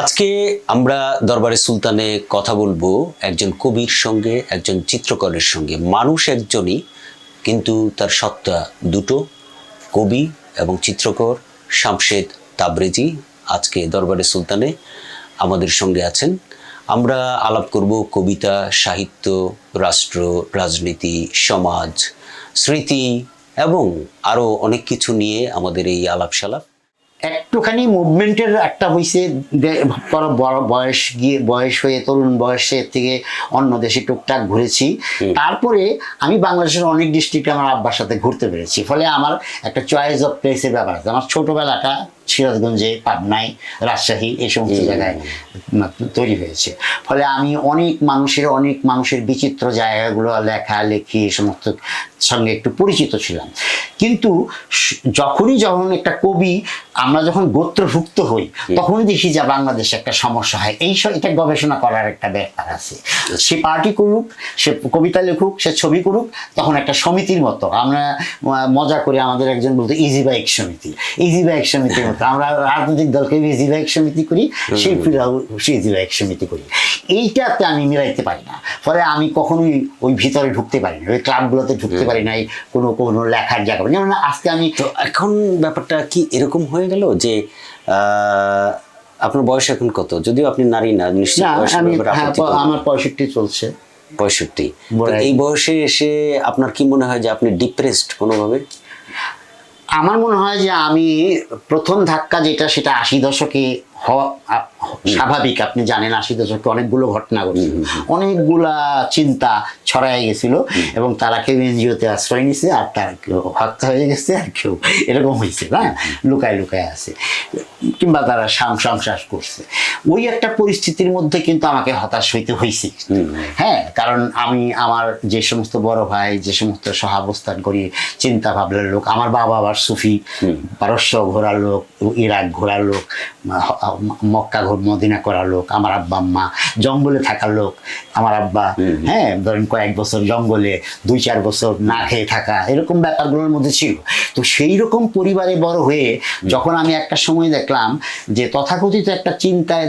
আজকে আমরা দরবারে সুলতানে কথা বলব একজন কবির সঙ্গে, একজন চিত্রকরের সঙ্গে। মানুষ একজনই, কিন্তু তার সত্তা দুটো, কবি এবং চিত্রকর শামশেদ তাবরেজি আজকে দরবারে সুলতানে আমাদের সঙ্গে আছেন। আমরা আলাপ করব কবিতা, সাহিত্য, রাষ্ট্র, রাজনীতি, সমাজ, স্মৃতি এবং আরও অনেক কিছু নিয়ে আমাদের এই আলাপসালাপ একটুখানি মুভমেন্টের একটা হয়েছে বড় বড় বয়স গিয়ে বয়স হয়ে তরুণ বয়সের থেকে অন্য দেশে টুকটাক ঘুরেছি। তারপরে আমি বাংলাদেশের অনেক ডিস্ট্রিক্টে আমার আব্বার সাথে ঘুরতে পেরেছি। ফলে আমার একটা চয়েস অফ প্লেসের ব্যাপার আছে। আমার ছোটবেলাটা সিরাজগঞ্জে পাবনায় রাজশাহী এই সমস্ত জায়গায় তৈরি হয়েছে। ফলে আমি অনেক মানুষের অনেক মানুষের বিচিত্র জায়গাগুলো লেখা লেখি এই সমস্ত সঙ্গে একটু পরিচিত ছিলাম। কিন্তু যখনই যখন একটা কবি আমরা যখন গোত্রভুক্ত হই তখনই দেখি যে বাংলাদেশে একটা সমস্যা হয়। এই স- এটা গবেষণা করার একটা ব্যাপার আছে। সে পার্টি করুক সে কবিতা লিখুক সে ছবি করুক তখন একটা সমিতির মতো। আমরা মজা করে আমাদের একজন বলতো ইজি বাইক সমিতি ইজি বাইক সমিতির আমরা রাজনৈতিক দলকে সমিতি করি শিল্পীরাও সমিতি করি। এইটাতে আমি মিলাইতে পারি না। ফলে আমি কখনোই ওই ভিতরে ঢুকতে পারি না ওই ক্লাবগুলোতে ঢুকতে পারি নাই কোনো কোনো লেখার জায়গা যেমন আজকে আমি এখন ব্যাপারটা কি এরকম হয়ে গেল যে আহ, আপনার বয়স এখন কত? যদিও আপনি নারী না নিশ্চয়ই না ব্যাপারে হ্যাঁ। আমার পঁয়ষট্টি চলছে। পঁয়ষট্টি। এই বয়সে এসে আপনার কি মনে হয় যে আপনি ডিপ্রেসড কোনোভাবে? আমার মনে হয় যে আমি প্রথম ধাক্কা যেটা সেটা আশি দশকে হওয়া স্বাভাবিক আপনি জানেন আশি দশকে অনেকগুলো ঘটনা ঘটছে। অনেকগুলা চিন্তা ছড়ায় গেছিল এবং তারা কেউ এনজিওতে আশ্রয় নিছে আর তার কেউ হত্যা হয়ে গেছে আর কেউ এরকম হয়েছে না লুকায় লুকায় আছে কিংবা তারা সংশ্বাস করছে। ওই একটা পরিস্থিতির মধ্যে কিন্তু আমাকে হতাশ হইতে হয়েছে হ্যাঁ কারণ আমি আমার যে সমস্ত বড় ভাই যে সমস্ত সহাবস্থান করি চিন্তা ভাবনার লোক আমার বাবা আবার সুফি পারস্য ঘোরার লোক ইরাক ঘোরার লোক মক্কা ঘোর মদিনা করার লোক আমার আব্বা আম্মা জঙ্গলে থাকার লোক। আমার আব্বা হ্যাঁ ধরেন কয়েক বছর জঙ্গলে দুই চার বছর না খেয়ে থাকা এরকম ব্যাপারগুলোর মধ্যে ছিল। তো সেই রকম পরিবারে বড় হয়ে যখন আমি একটা সময় দেখলাম যে তথাকথিত একটা চিন্তায়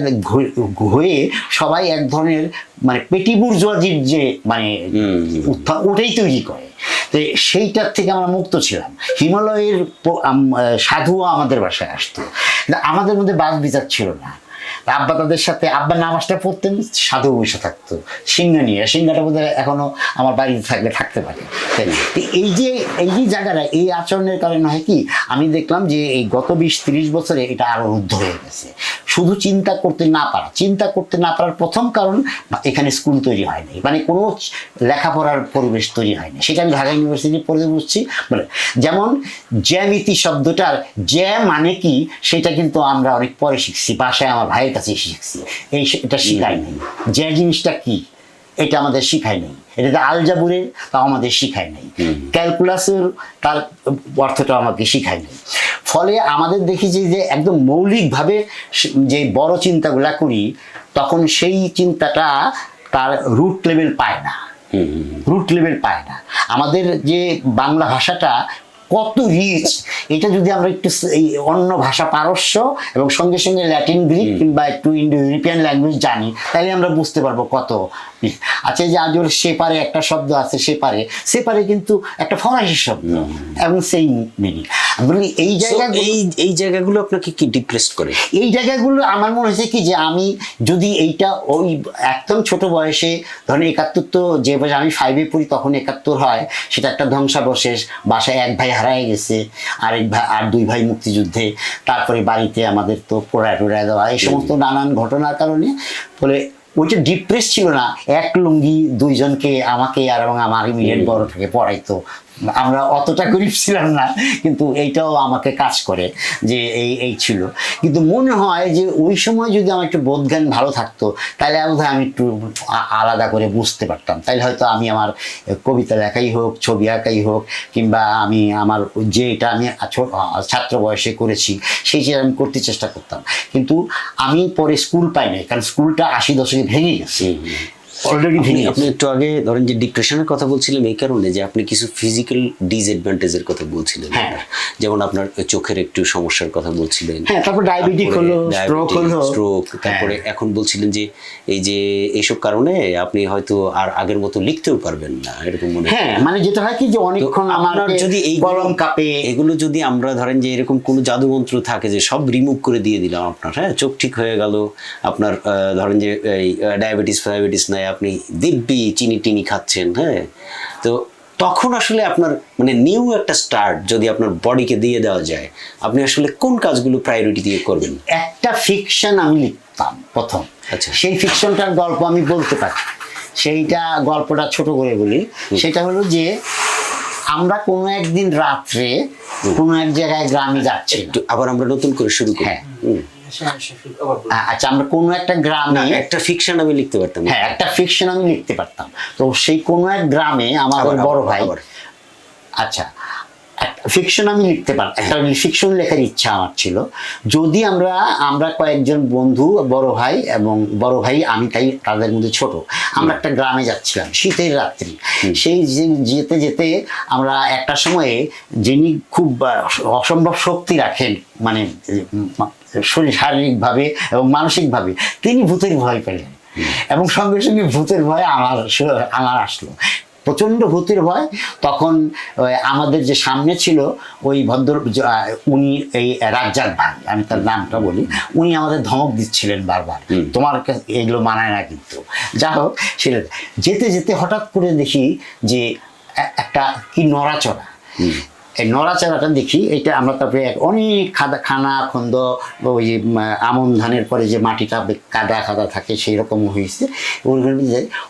হয়ে সবাই এক ধরনের মানে পেটি বুর্জোয়াজির যে মানে উত্থান ওটাই তৈরি করে। তো সেইটার থেকে আমরা মুক্ত ছিলাম। হিমালয়ের সাধুও আমাদের বাসায় আসতো। আমাদের মধ্যে বাদ বিচার ছিল না। আব্বা তাদের সাথে, আব্বার নামাজটা পড়তেন সাধু বসে থাকতো। সিংহা নিয়ে। সিংহাটা বোধ এখনও আমার বাড়িতে থাকলে থাকতে পারে। তাই না? এই যে এই যে জায়গাটা, এই আচরণের কারণে হয় কি, আমি দেখলাম যে এই গত বিশ তিরিশ বছরে এটা আরও রুদ্ধ হয়ে গেছে। শুধু চিন্তা করতে না পারা। চিন্তা করতে না পারার প্রথম কারণ, এখানে স্কুল তৈরি হয়নি মানে কোনো লেখাপড়ার পরিবেশ তৈরি হয়নি। সেটা আমি ঢাকা ইউনিভার্সিটি পড়ে বুঝছি। বলে, যেমন জ্যামিতি শব্দটার জ্যা মানে কি, সেটা কিন্তু আমরা অনেক পরে শিখছি বাসায় আমার ভাইয়ের কাছে শিখছি। এই এটা শিখাই নেই জ্যা জিনিসটা কি? এটা আমাদের শিখায় নেই। এটা আলজাবুরের তাও আমাদের শিখায় নেই। ক্যালকুলাসের তার অর্থটা আমাকে শিখায় নেই। ফলে আমাদের দেখি যে যে একদম মৌলিকভাবে যে বড় চিন্তাগুলা করি তখন সেই চিন্তাটা তার রুট লেভেল পায় না। রুট লেভেল পায় না। আমাদের যে বাংলা ভাষাটা কত রিচ এটা যদি আমরা একটু এই অন্য ভাষা পারস্য এবং সঙ্গে সঙ্গে ল্যাটিন গ্রিক কিংবা একটু ইন্ডো ইউরোপিয়ান ল্যাঙ্গুয়েজ জানি তাহলে আমরা বুঝতে পারব কত আচ্ছা এই যে আজ ওর সেপারে একটা শব্দ আছে সেপারে। সেপারে কিন্তু একটা ফরাসি শব্দ এবং সেই মিনিং বলি এই জায়গা এই এই জায়গাগুলো আপনাকে কি ডিপ্রেসড করে? এই জায়গাগুলো আমার মনে হয়েছে কি যে আমি যদি এইটা ওই একদম ছোট বয়সে ধরেন একাত্তর তো যে বয়সে আমি ফাইভে পড়ি তখন একাত্তর হয় সেটা একটা ধ্বংসাবশেষ বাসায় এক ভাই হারায় গেছে আরেক ভাই আর দুই ভাই মুক্তিযুদ্ধে তারপরে বাড়িতে আমাদের তো পোড়ায় টোড়ায় দেওয়া এই সমস্ত নানান ঘটনার কারণে। ফলে ওইটা ডিপ্রেস ছিল না এক লুঙ্গি দুইজনকে আমাকে আর এবং আমার ইমিডিয়েট বড়টাকে পড়াইতো। আমরা অতটা গরিব ছিলাম না, কিন্তু এইটাও আমাকে কাজ করে যে এই এই ছিল। কিন্তু মনে হয় যে ওই সময় যদি আমার একটু বোধজ্ঞান ভালো থাকতো, তাহলে বোধ আমি একটু আলাদা করে বুঝতে পারতাম। তাহলে হয়তো আমি আমার কবিতা লেখাই হোক, ছবি আঁকাই হোক, কিংবা আমি আমার যে এটা আমি ছাত্র বয়সে করেছি, সেই যে আমি করতে চেষ্টা করতাম। কিন্তু আমি পরে স্কুল পাই নাই কারণ স্কুলটা আশি দশকে ভেঙে গেছে। অলরেডি আপনি ভেঙে আপনি একটু আগে ধরেন যে ডিপ্রেশনের কথা বলছিলেন এই কারণে যে আপনি কিছু ফিজিক্যাল ডিসঅ্যাডভান্টেজের কথা বলছিলেন হ্যাঁ। যেমন আপনার চোখের একটু সমস্যার কথা বলছিলেন। হ্যাঁ তারপর ডায়াবেটিক হলো স্ট্রোক হলো। স্ট্রোক তারপরে হ্যাঁ। এখন বলছিলেন যে এই যে এইসব কারণে আপনি হয়তো আর আগের মতো লিখতেও পারবেন না এরকম মনে হ্যাঁ মানে যেটা হয় কি যে অনেকক্ষণ আমার যদি এই কলম কাপে। এগুলো যদি আমরা ধরেন যে এরকম কোনো জাদুমন্ত্র থাকে যে সব রিমুভ করে দিয়ে দিলাম আপনার হ্যাঁ চোখ ঠিক হয়ে গেল আপনার ধরেন যে এই ডায়াবেটিস ফায়াবেটিস নাই আপনি দিব্যি চিনি টিনি খাচ্ছেন হ্যাঁ? তো তখন আসলে আপনার মানে নিউ একটা স্টার্ট যদি আপনার বডিকে দিয়ে দেওয়া যায় আপনি আসলে কোন কাজগুলো প্রায়োরিটি দিয়ে করবেন? একটা ফিকশন আমি লিখতাম প্রথম। আচ্ছা। সেই ফিকশনটার গল্প আমি বলতে পারি। সেইটা গল্পটা ছোট করে বলি। সেটা হলো যে আমরা কোনো একদিন রাত্রে কোনো এক জায়গায় গ্রামে যাচ্ছি আবার আমরা নতুন করে শুরু করি। হ্যাঁ। হুম। আচ্ছা আমরা কোনো একটা গ্রামে একটা ফিকশন আমি লিখতে পারতাম। হ্যাঁ একটা ফিকশন আমি লিখতে পারতাম। তো সেই কোনো এক গ্রামে আমার বড় ভাই আচ্ছা ফিকশন আমি লিখতে পারতাম একটা ফিকশন লেখার ইচ্ছা আমার ছিল। যদি আমরা আমরা কয়েকজন বন্ধু বড় ভাই এবং বড় ভাই আমি তাই তাদের মধ্যে ছোট আমরা একটা গ্রামে যাচ্ছিলাম শীতের রাত্রি। সেই যেতে যেতে আমরা একটা সময়ে যিনি খুব অসম্ভব শক্তি রাখেন মানে শরীর শারীরিকভাবে এবং মানসিকভাবে তিনি ভূতের ভয় পেলেন। এবং সঙ্গে সঙ্গে ভূতের ভয় আমার আমার আসলো। প্রচণ্ড ভূতির ভয় তখন আমাদের যে সামনে ছিল ওই ভদ্র উনি এই রাজ্জাক ভাই আমি তার নামটা বলি উনি আমাদের ধমক দিচ্ছিলেন বারবার। তোমার কাছে এগুলো মানায় না কিন্তু। যা হোক সেটা যেতে যেতে হঠাৎ করে দেখি যে একটা কি নড়াচড়া। এই নড়াচড়াটা দেখি এটা আমরা তারপরে অনেক খাদা খানা খন্দ ওই যে আমন ধানের পরে যে মাটিটা কাদা খাদা থাকে সেই রকম হয়েছে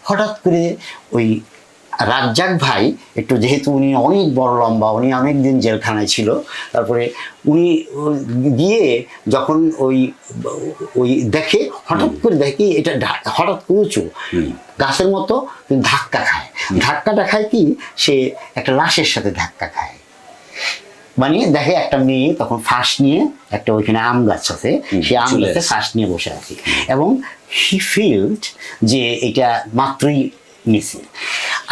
হঠাৎ করে ওই রাজ্জাক ভাই একটু যেহেতু উনি অনেক বড় লম্বা উনি অনেক দিন জেলখানায় ছিল তারপরে উনি গিয়ে যখন ওই ওই দেখে হঠাৎ করে দেখি এটা হঠাৎ উঁচু গাছের মতো ধাক্কা খায়। ধাক্কাটা খায় কি? সে একটা লাশের সাথে ধাক্কা খায়। মানে দেখে একটা মেয়ে তখন ফাঁস নিয়ে একটা ওইখানে আম গাছ আছে সেই আম গাছে ফাঁস নিয়ে বসে আছে। এবং হি ফিল্ড যে এটা মাত্রই নিছে।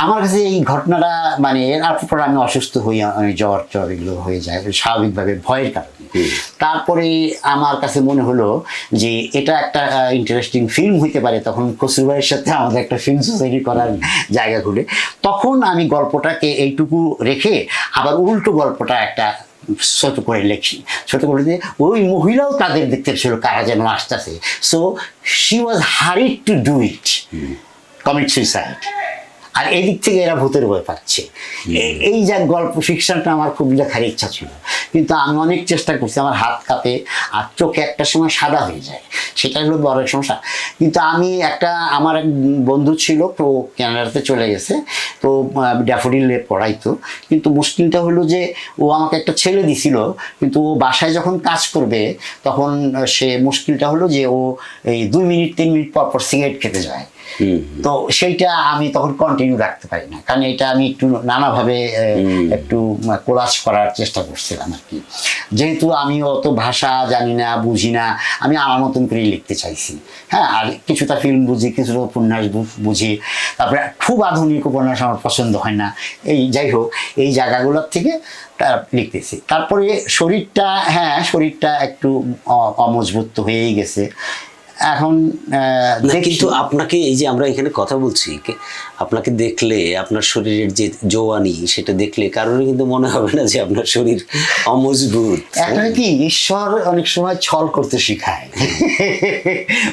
আমার কাছে এই ঘটনাটা মানে এর পর আমি অসুস্থ হই আমি জ্বর জ্বর এগুলো হয়ে যায় স্বাভাবিকভাবে ভয়ের কারণে। তারপরে আমার কাছে মনে হলো যে এটা একটা ইন্টারেস্টিং ফিল্ম হইতে পারে তখন কসুরবাইয়ের সাথে আমাদের একটা ফিল্ম সোসাইটি করার জায়গা খুলে। তখন আমি গল্পটাকে এইটুকু রেখে আবার উল্টো গল্পটা একটা ছোট করে লেখি। ছোট করে দিয়ে ওই মহিলাও তাদের দেখতে ছিল কারা যেন আসতেছে। So she was hurried to do it commit suicide আর এদিক থেকে এরা ভূতের ভয় পাচ্ছে। এই যা গল্প ফিকশনটা আমার খুব লেখার ইচ্ছা ছিল। কিন্তু আমি অনেক চেষ্টা করছি আমার হাত কাঁপে আর চোখে একটা সময় সাদা হয়ে যায়। সেটা হলো বড় সমস্যা। কিন্তু আমি একটা আমার এক বন্ধু ছিল তো ক্যানাডাতে চলে গেছে। তো ড্যাফোডিলে পড়াইতো। কিন্তু মুশকিলটা হলো যে ও আমাকে একটা ছেলে দিছিল। কিন্তু ও বাসায় যখন কাজ করবে তখন সে মুশকিলটা হলো যে ও এই দুই মিনিট তিন মিনিট পর পর সিগারেট খেতে যায়। তো সেইটা আমি তখন কন্টিনিউ রাখতে পারি না। কারণ এটা আমি একটু নানাভাবে একটু কোলাস করার চেষ্টা করছিলাম আর কি। যেহেতু আমি অত ভাষা জানি না বুঝি না আমি আমার মতন করেই লিখতে চাইছি। হ্যাঁ আর কিছুটা ফিল্ম বুঝি কিছুটা উপন্যাস বুঝি। তারপরে খুব আধুনিক উপন্যাস আমার পছন্দ হয় না। এই যাই হোক এই জায়গাগুলোর থেকে তা লিখতেছি। তারপরে শরীরটা হ্যাঁ শরীরটা একটু অমজবুত হয়েই গেছে। এখন না কিন্তু আপনাকে এই যে আমরা এখানে কথা বলছি আপনাকে দেখলে আপনার শরীরের যে জোয়ানি সেটা দেখলে কারোর কিন্তু মনে হবে না যে আপনার শরীর অমজবুত। একটা কি ঈশ্বর অনেক সময় ছল করতে শেখায়।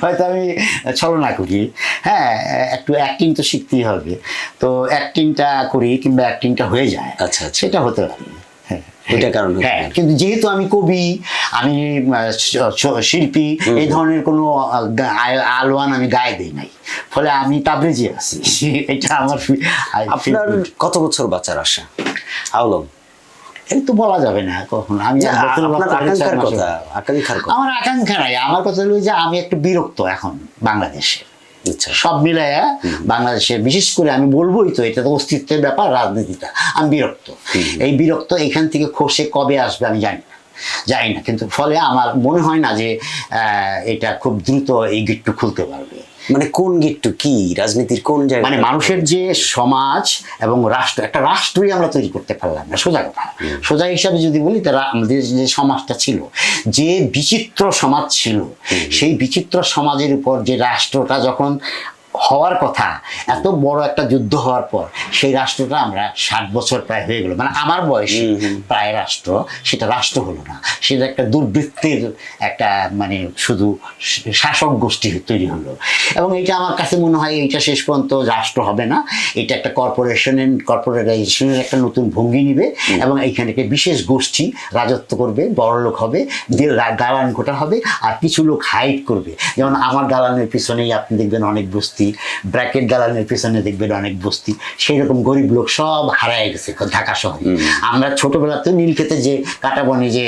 হয়তো আমি ছলনা করি। হ্যাঁ একটু অ্যাক্টিং তো শিখতেই হবে। তো অ্যাক্টিংটা করি কিংবা অ্যাক্টিংটা হয়ে যায় আচ্ছা, আচ্ছা। সেটা হতে পারে। হ্যাঁ। ওইটা কারণ হ্যাঁ। কিন্তু যেহেতু আমি কবি আমি শিল্পী এই ধরনের কোনো আলোয়ান আমি গায়ে দিই নাই। ফলে আমি তাবরেজি আছি। এটা আমার আপনার কত বছর বাচ্চার আশা? আওলম এই তো বলা যাবে না কখন। আমি ছয় আকাঙ্ক্ষার কথা আকাঙ্ক্ষার আমার আকাঙ্ক্ষা নাই। আমার কথা হলো যে আমি একটু বিরক্ত এখন বাংলাদেশে। আচ্ছা সব মিলাইয়া বাংলাদেশে বিশেষ করে আমি বলবোই তো এটা তো অস্তিত্বের ব্যাপার রাজনীতিটা। আমি বিরক্ত। এই বিরক্ত এখান থেকে খসে কবে আসবে আমি জানি না। জানি না কিন্তু ফলে আমার মনে হয় না যে এটা খুব দ্রুত এই গিট্টু খুলতে পারবে। মানে কোন গেটটু কি? রাজনীতির কোন জায়গা মানে মানুষের যে সমাজ এবং রাষ্ট্র একটা রাষ্ট্রই আমরা তৈরি করতে পারলাম না সোজা কথা। সোজা হিসাবে যদি বলি তারা আমাদের যে সমাজটা ছিল যে বিচিত্র সমাজ ছিল সেই বিচিত্র সমাজের উপর যে রাষ্ট্রটা যখন হওয়ার কথা এত বড় একটা যুদ্ধ হওয়ার পর সেই রাষ্ট্রটা আমরা ষাট বছর প্রায় হয়ে গেল। মানে আমার বয়সে প্রায় রাষ্ট্র সেটা রাষ্ট্র হলো না। সেটা একটা দুর্বৃত্তের একটা মানে শুধু শাসক গোষ্ঠী তৈরি হলো। এবং এটা আমার কাছে মনে হয় এইটা শেষ পর্যন্ত রাষ্ট্র হবে না। এটা একটা কর্পোরেশনের কর্পোরেটাইজেশনের একটা নতুন ভঙ্গি নিবে এবং এইখানে একটা বিশেষ গোষ্ঠী রাজত্ব করবে বড় লোক হবে দালান কোটা হবে আর কিছু লোক হাইট করবে। যেমন আমার দালানের পিছনেই আপনি দেখবেন অনেক বস্তি ব্র্যাকেট দালানের পিছনে দেখবেন অনেক বস্তি। সেই রকম গরিব লোক সব হারায় গেছে ঢাকা শহরে। আমরা ছোটবেলাতে নীলক্ষেতে যে কাটা বনে যে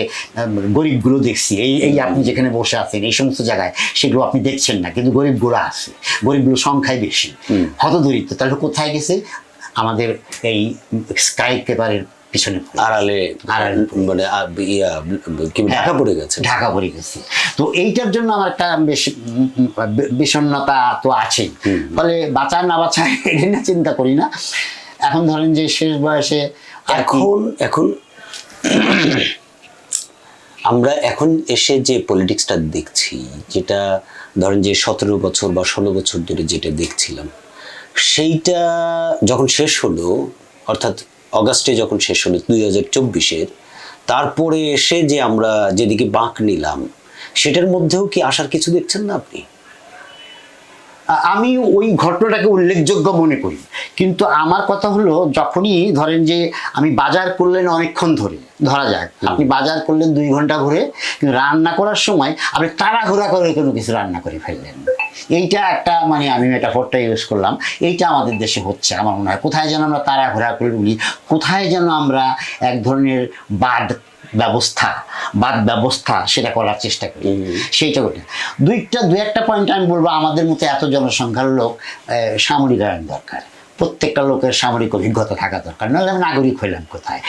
গরিবগুলো দেখছি এই এই আপনি যেখানে বসে আছেন এই সমস্ত জায়গায় সেগুলো আপনি দেখছেন না কিন্তু গরিবগুলো আছে। গরিবগুলো সংখ্যায় বেশি। হতদরিদ্র তাহলে কোথায় গেছে? আমাদের এই স্কাই পেপারের পিছনে। আড়ালে। মানে ঢাকা পড়ে গেছে। ঢাকা পড়ে গেছে। তো এইটার জন্য আমার একটা বেশ বিষণ্ণতা তো আছে ফলে বাঁচা না বাঁচা এটা নিয়ে চিন্তা করি না। এখন ধরেন যে শেষ বয়সে এখন এখন আমরা এখন এসে যে পলিটিক্সটা দেখছি যেটা ধরেন যে সতেরো বছর বা ষোলো বছর ধরে যেটা দেখছিলাম সেইটা যখন শেষ হলো অর্থাৎ অগাস্টে যখন শেষ হলো, দুই হাজার চব্বিশের তারপরে এসে যে আমরা যেদিকে বাঁক নিলাম, সেটার মধ্যেও কি আসার কিছু দেখছেন না আপনি? আমি ওই ঘটনাটাকে উল্লেখযোগ্য মনে করি। কিন্তু আমার কথা হলো যখনই ধরেন যে আমি বাজার করলেন অনেকক্ষণ ধরে ধরা যাক আপনি বাজার করলেন দুই ঘণ্টা ঘুরে কিন্তু রান্না করার সময় আপনি তাড়াহুড়া করে কোনো কিছু রান্না করে ফেললেন। এইটা একটা মানে আমি মেটাফোরটা ইউজ করলাম। এইটা আমাদের দেশে হচ্ছে আমার মনে হয়। কোথায় যেন আমরা তাড়াহুড়া করে বলি কোথায় যেন আমরা এক ধরনের বাদ ব্যবস্থা বাদ ব্যবস্থা সেটা করার চেষ্টা করি। সেইটা ওটা দুইটা দু একটা পয়েন্ট আমি বলব আমাদের মতো এত জনসংখ্যার লোক সামরিক আইন দরকার। প্রত্যেকটা লোকের সামরিক অভিজ্ঞতা থাকা দরকার। নাহলে আমি নাগরিক হইলাম কোথায়?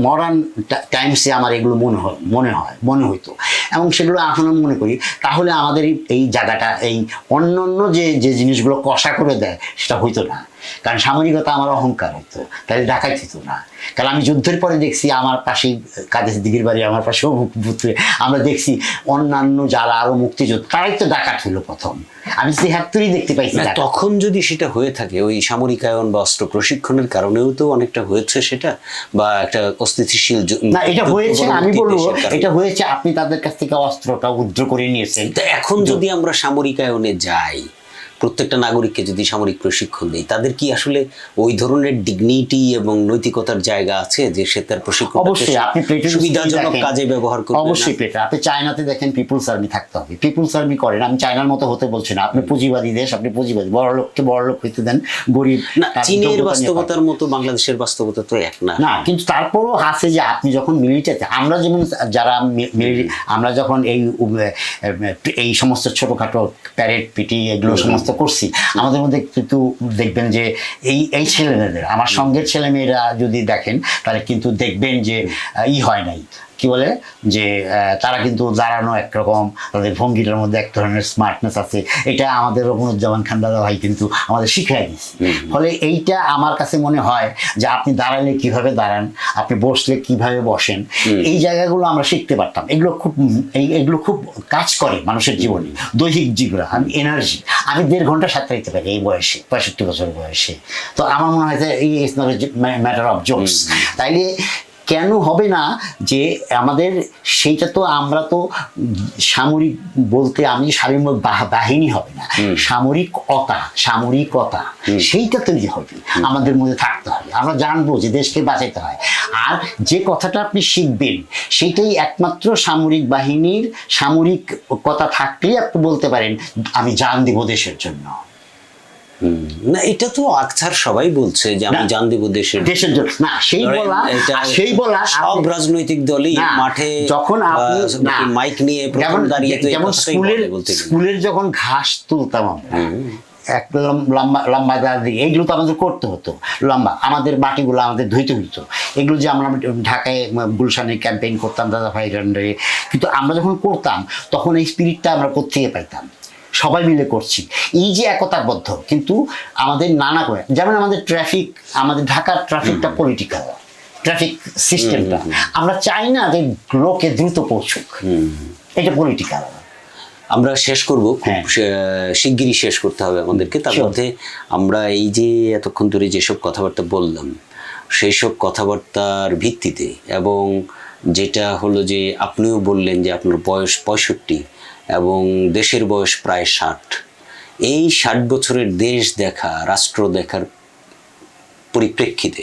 মডার্ন টাইমসে আমার এগুলো মনে হয় মনে হয় মনে হইতো। এবং সেগুলো এখনও মনে করি তাহলে আমাদের এই- এই জায়গাটা এই অন্য অন্য যে যে জিনিসগুলো কষা করে দেয় সেটা হইতো না। কারণ সামরিকতা আমার অহংকার হইতো তাহলে ডাকাইত হইতো না। কারণ আমি যুদ্ধের পরে দেখছি আমার পাশেই কাদের দিঘির বাড়ি আমার পাশেও পুত্রে। আমরা দেখছি অন্যান্য যারা আরও মুক্তিযোদ্ধা তারাই তো ডাকাত হইল প্রথম। আমি ছিহাত্তরই দেখতে পাইছি তখন যদি সেটা হয়ে থাকে ওই সামরিকায়ন বা অস্ত্র প্রশিক্ষণের কারণেও তো অনেকটা হয়েছে সেটা বা একটা অস্থিতিশীল না এটা হয়েছে আমি বলব এটা হয়েছে আপনি তাদের কাছ থেকে অস্ত্রটা উদ্র করে নিয়েছেন। তা এখন যদি আমরা সামরিকায়নে যাই প্রত্যেকটা নাগরিককে যদি সামরিক প্রশিক্ষণ দেই তাদের কি আসলে ওই ধরনের ডিগনিটি এবং নৈতিকতার জায়গা আছে যে সে তার প্রশিক্ষণ অবশ্যই আপনি সুবিধাজনক কাজে ব্যবহার করবে অবশ্যই প্লেটুন আপনি চায়নাতে দেখেন পিপুলস আর্মি থাকতে হবে। পিপুলস আর্মি করেন আমি চায়নার মতো হতে বলছি না। আপনি পুঁজিবাদী দেশ আপনি পুঁজিবাদী বড় লোককে বড় লোক হইতে দেন গরিব না চীনের বাস্তবতার মতো বাংলাদেশের বাস্তবতা তো এক না। না কিন্তু তারপরও আছে যে আপনি যখন মিলিটারিতে আমরা যেমন যারা আমরা যখন এই এই সমস্ত ছোটোখাটো প্যারেড পিটি এগুলো সমস্ত করছি। আমাদের মধ্যে কিন্তু দেখবেন যে এই এই ছেলেমেয়েদের, আমার সঙ্গের ছেলেমেয়েরা যদি দেখেন, তাহলে কিন্তু দেখবেন যে ই হয় নাই। কি বলে? যে তারা কিন্তু দাঁড়ানো একরকম তাদের ভঙ্গিটার মধ্যে এক ধরনের স্মার্টনেস আছে। এটা আমাদের রঘুনুজ্জামান খান দাদা ভাই কিন্তু আমাদের শিখাই দিচ্ছে ফলে এইটা আমার কাছে মনে হয় যে আপনি দাঁড়ালে কীভাবে দাঁড়ান আপনি বসলে কীভাবে বসেন এই জায়গাগুলো আমরা শিখতে পারতাম। এগুলো খুব এই এগুলো খুব কাজ করে মানুষের জীবনে। দৈহিক জীবনে আমি এনার্জি আমি দেড় ঘণ্টা সাঁতরাইতে পারি এই বয়সে পঁয়ষট্টি বছর বয়সে। তো আমার মনে হয় যে এই is not matter of jokes তাইলে কেন হবে না যে আমাদের সেইটা তো আমরা তো সামরিক বলতে আমি সামরিক বাহিনী হবে না। সামরিকতা সামরিকতা সেইটা তৈরি হবে। আমাদের মধ্যে থাকতে হবে। আমরা জানব যে দেশকে বাঁচাইতে হয়। আর যে কথাটা আপনি শিখবেন সেইটাই একমাত্র সামরিক বাহিনীর সামরিক কথা থাকলেই আপনি বলতে পারেন আমি জান দিব দেশের জন্য। না এটা তো আকছার সবাই বলছে যে আমি জান দেব দেশের দেশের জন্য। না সেই বলা সেই বলা সব রাজনৈতিক দলই মাঠে যখন আপনি মাইক নিয়ে প্রথম দাঁড়িয়ে তো যেমন স্কুলের। স্কুলের যখন ঘাস তুলতাম আমরা এক লম- লম্বা লম্বা দাঁড়িয়ে এইগুলো তো আমাদের করতে হতো লম্বা। আমাদের মাটিগুলো আমাদের ধুইতে হইতো। এগুলো যে আমরা ঢাকায় গুলশানে ক্যাম্পেইন করতাম দাদা ভাই কিন্তু আমরা যখন করতাম তখন এই স্পিরিটটা আমরা কোথেকে পাইতাম? সবাই মিলে করছি। এই যে একতাবদ্ধ কিন্তু আমাদের নানা করে যেমন আমাদের ট্রাফিক আমাদের ঢাকার ট্রাফিকটা পলিটিক্যাল ট্রাফিক সিস্টেমটা আমরা চাই না যে লোকে দ্রুত পৌঁছুক। এটা পলিটিক্যাল আমরা শেষ করব খুব হ্যাঁ। শিগগিরই শেষ করতে হবে আমাদেরকে। তার মধ্যে আমরা এই যে এতক্ষণ ধরে যেসব কথাবার্তা বললাম সেই সব কথাবার্তার ভিত্তিতে এবং যেটা হলো যে আপনিও বললেন যে আপনার বয়স পঁয়ষট্টি এবং দেশের বয়স প্রায় ষাট। এই ষাট বছরের দেশ দেখা রাষ্ট্র দেখার পরিপ্রেক্ষিতে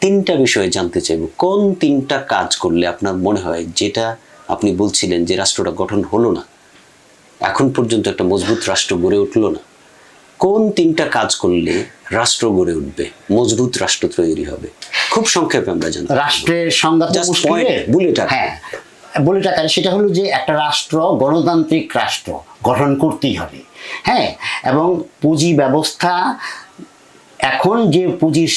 তিনটা বিষয়ে জানতে চাইব। কোন তিনটা কাজ করলে আপনার মনে হয় যেটা আপনি বলছিলেন যে রাষ্ট্রটা গঠন হলো না এখন পর্যন্ত একটা মজবুত রাষ্ট্র গড়ে উঠল না কোন তিনটা কাজ করলে রাষ্ট্র গড়ে উঠবে মজবুত রাষ্ট্র তৈরি হবে? খুব সংক্ষেপে আমরা জানি রাষ্ট্রের সংজ্ঞা তো Just মুশকিলের। point, bullet আকারে। হ্যাঁ। বুলেট আকারে সেটা হলো যে একটা রাষ্ট্র গণতান্ত্রিক রাষ্ট্র গঠন করতেই হবে। হ্যাঁ? এবং পুঁজি ব্যবস্থা এখন যে পুঁজির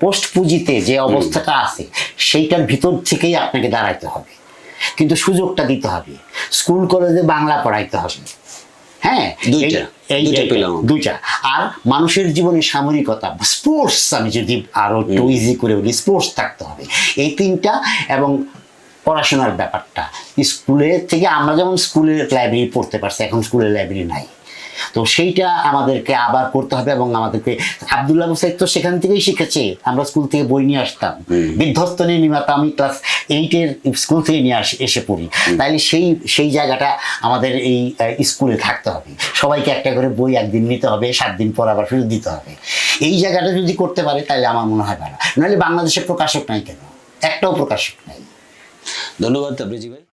পোস্ট পুঁজিতে যে অবস্থাটা আছে সেইটার ভিতর থেকেই আপনাকে দাঁড়াইতে হবে। কিন্তু সুযোগটা দিতে হবে। স্কুল কলেজে বাংলা পড়াইতে হবে। হ্যাঁ। দুইটা আর মানুষের জীবনে সামরিকতা স্পোর্টস আমি যদি আরও একটু ইজি করে বলি স্পোর্টস থাকতে হবে। এই তিনটা এবং পড়াশোনার ব্যাপারটা। স্কুলে থেকে আমরা যেমন স্কুলের লাইব্রেরি পড়তে পারছি এখন স্কুলের লাইব্রেরি নাই। তো সেইটা আমাদেরকে আবার করতে হবে এবং আমাদেরকে আবদুল্লাহ মুসাইদ তো সেখান থেকেই শিখেছে। আমরা স্কুল থেকে বই নিয়ে আসতাম। বিধ্বস্ত নিয়ে নিমাতা আমি ক্লাস এইটের স্কুল থেকে নিয়ে আস এসে পড়ি। তাইলে সেই সেই জায়গাটা আমাদের এই স্কুলে থাকতে হবে। সবাইকে একটা করে বই একদিন নিতে হবে সাত দিন পর আবার ফেরত দিতে হবে। এই জায়গাটা যদি করতে পারে তাহলে আমার মনে হয় ভালো। নাহলে বাংলাদেশে প্রকাশক নাই কেন? একটাও প্রকাশক নাই। ধন্যবাদ তাবরেজি ভাই